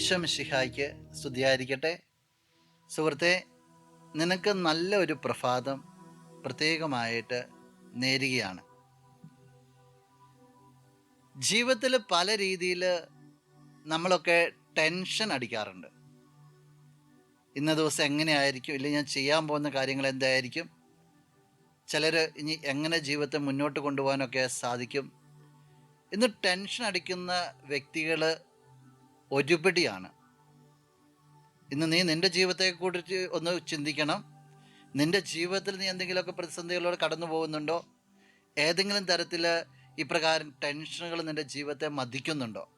ഈശോ മിശിഹായ്ക്ക് സ്തുതിയായിരിക്കട്ടെ. സുഹൃത്തെ നിനക്ക് നല്ല ഒരു പ്രഭാതം പ്രത്യേകമായിട്ട് നേരുകയാണ്. ജീവിതത്തിൽ പല രീതിയിൽ നമ്മളൊക്കെ ടെൻഷൻ അടിക്കാറുണ്ട്. ഇന്ന ദിവസം എങ്ങനെയായിരിക്കും? ഇല്ലെങ്കിൽ ഞാൻ ചെയ്യാൻ പോകുന്ന കാര്യങ്ങൾ എന്തായിരിക്കും? ചിലർ ഇനി എങ്ങനെ ജീവിതത്തെ മുന്നോട്ട് കൊണ്ടുപോകാനൊക്കെ സാധിക്കും? ഇന്ന് ടെൻഷൻ അടിക്കുന്ന വ്യക്തികൾ ഒരുപടിയാണ്. ഇന്ന് നീ നിന്റെ ജീവിതത്തെ കുറിച്ച് ഒന്ന് ചിന്തിക്കണം. നിന്റെ ജീവിതത്തിൽ നീ എന്തെങ്കിലുമൊക്കെ പ്രതിസന്ധികളോട് കടന്നു പോകുന്നുണ്ടോ? ഏതെങ്കിലും തരത്തിൽ ഇപ്രകാരം ടെൻഷനുകൾ നിന്റെ ജീവിതത്തെ മതിക്കുന്നുണ്ടോ?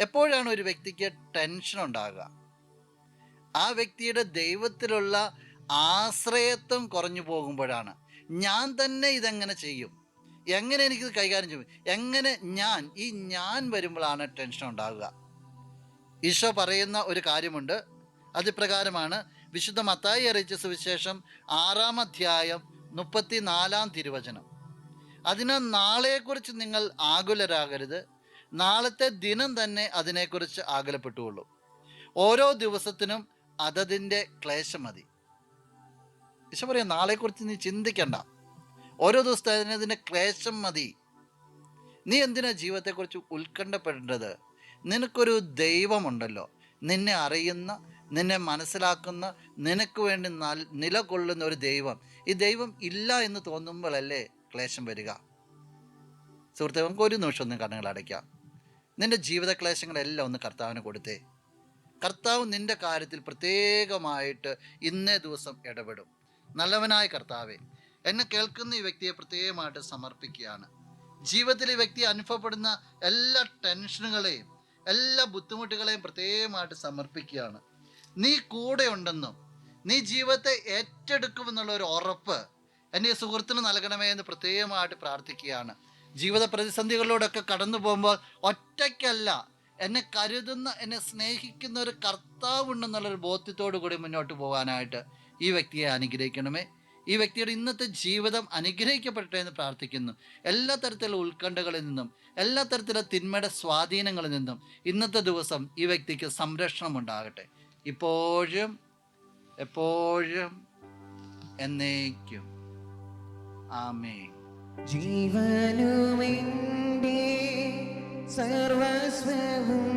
എപ്പോഴാണ് ഒരു വ്യക്തിക്ക് ടെൻഷൻ ഉണ്ടാകുക? ആ വ്യക്തിയുടെ ദൈവത്തിലുള്ള ആശ്രയത്വം കുറഞ്ഞു പോകുമ്പോഴാണ്. ഞാൻ തന്നെ ഇതെങ്ങനെ ചെയ്യും? എങ്ങനെ എനിക്കിത് കൈകാര്യം ചെയ്യും? എങ്ങനെ ഞാൻ ഈ ഞാൻ വരുമ്പോഴാണ് ടെൻഷൻ ഉണ്ടാകുക ഈശോ പറയുന്ന ഒരു കാര്യമുണ്ട്. അതിപ്രകാരമാണ് വിശുദ്ധ മത്തായി അറിയിച്ച സുവിശേഷം ആറാം അധ്യായം മുപ്പത്തി നാലാം തിരുവചനം. അതിനാൽ നാളെക്കുറിച്ച് നിങ്ങൾ ആകുലരാകരുത്. നാളത്തെ ദിനം തന്നെ അതിനെക്കുറിച്ച് ആകുലപ്പെട്ടുകൊള്ളൂ. ഓരോ ദിവസത്തിനും അതതിന്റെ ക്ലേശം മതി. ഈശോ പറയാം നാളെക്കുറിച്ച് നീ ചിന്തിക്കണ്ട. ഓരോ ദിവസത്തെ അതിനതിന്റെ ക്ലേശം മതി. നീ എന്തിനാ ജീവിതത്തെക്കുറിച്ച് ഉത്കണ്ഠപ്പെടേണ്ടത്? നിനക്കൊരു ദൈവമുണ്ടല്ലോ. നിന്നെ അറിയുന്ന നിന്നെ മനസ്സിലാക്കുന്ന നിനക്ക് വേണ്ടി നിലകൊള്ളുന്ന ഒരു ദൈവം. ഈ ദൈവം ഇല്ല എന്ന് തോന്നുമ്പോഴല്ലേ ക്ലേശം വരിക. സുഹൃത്തെ നമുക്ക് ഒരു നിമിഷം ഒന്ന് കണ്ണുകൾ അടയ്ക്കാം. നിന്റെ ജീവിത ക്ലേശങ്ങളെല്ലാം ഒന്ന് കർത്താവിന് കൊടുത്തേ. കർത്താവ് നിന്റെ കാര്യത്തിൽ പ്രത്യേകമായിട്ട് ഇന്നേ ദിവസം ഇടപെടും. നല്ലവനായ കർത്താവെ എന്നെ കേൾക്കുന്ന ഈ വ്യക്തിയെ പ്രത്യേകമായിട്ട് സമർപ്പിക്കുകയാണ്. ജീവിതത്തിൽ ഈ വ്യക്തി അനുഭവപ്പെടുന്ന എല്ലാ ടെൻഷനുകളെയും എല്ലാ ബുദ്ധിമുട്ടുകളെയും പ്രത്യേകമായിട്ട് സമർപ്പിക്കുകയാണ്. നീ കൂടെ ഉണ്ടെന്നും നീ ജീവിതത്തെ ഏറ്റെടുക്കുമെന്നുള്ള ഒരു ഉറപ്പ് എന്റെ സുഹൃത്തിന് നൽകണമേ എന്ന് പ്രത്യേകമായിട്ട് പ്രാർത്ഥിക്കുകയാണ്. ജീവിത പ്രതിസന്ധികളിലൂടെയൊക്കെ കടന്നു പോകുമ്പോൾ ഒറ്റയ്ക്കല്ല എന്നെ കരുതുന്ന എന്നെ സ്നേഹിക്കുന്ന ഒരു കർത്താവുണ്ടെന്നുള്ളൊരു ബോധ്യത്തോടു കൂടി മുന്നോട്ട് പോകാനായിട്ട് ഈ വ്യക്തിയെ അനുഗ്രഹിക്കണമേ. ഈ വ്യക്തിയുടെ ഇന്നത്തെ ജീവിതം അനുഗ്രഹിക്കപ്പെടട്ടെ എന്ന് പ്രാർത്ഥിക്കുന്നു. എല്ലാ തരത്തിലുള്ള ഉത്കണ്ഠകളിൽ നിന്നും എല്ലാ തരത്തിലുള്ള തിന്മയുടെ സ്വാധീനങ്ങളിൽ നിന്നും ഇന്നത്തെ ദിവസം ഈ വ്യക്തിക്ക് സംരക്ഷണം ഉണ്ടാകട്ടെ. ഇപ്പോഴും എപ്പോഴും എന്നേക്കും. ആമേ ജീവനുമെന്റെ സർവസ്വവും